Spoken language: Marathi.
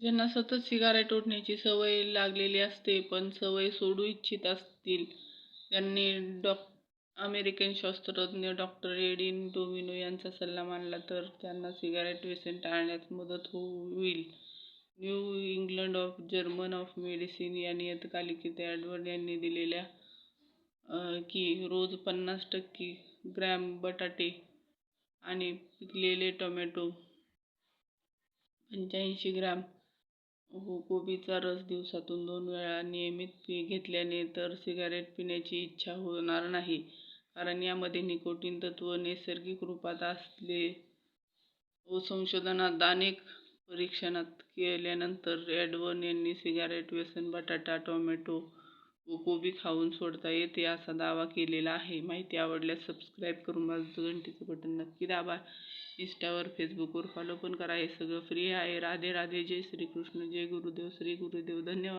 ज्यांना सतत सिगारेट ओढण्याची सवय लागलेली असते पण सवय सोडू इच्छित असतील त्यांनी डॉक अमेरिकन शास्त्रज्ञ डॉक्टर एडिन डोमिनो यांचा सल्ला मानला तर त्यांना सिगारेट व्यसन टाळण्यात मदत होईल. New England of journal of medicine या नियतकालिकेत ॲडवर्ड यांनी दिलेल्या की रोज पन्नास टक्के ग्रॅम बटाटे आणि पिकलेले टोमॅटो पंच्याऐंशी ग्रॅम हो कोबीचा रस दिवसातून दोन वेळा नियमित पी घेतल्याने तर सिगारेट पिण्याची इच्छा होणार नाही. कारण यामध्ये निकोटीन तत्व नैसर्गिक रूपात असले व संशोधनात अनेक परीक्षणात केल्यानंतर एडवन यांनी सिगारेट व्यसन बटाटा टोमॅटो व कोबी खाऊन सोडता येते असा दावा केलेला आहे. माहिती आवडल्यास सबस्क्राईब करून माझं घंटीचं बटन नक्की दाबा. इंस्टावर फेसबुकवर फॉलो पण करा. हे सगळं फ्री आहे. राधे राधे. जय श्रीकृष्ण. जय गुरुदेव. श्री गुरुदेव. धन्यवाद.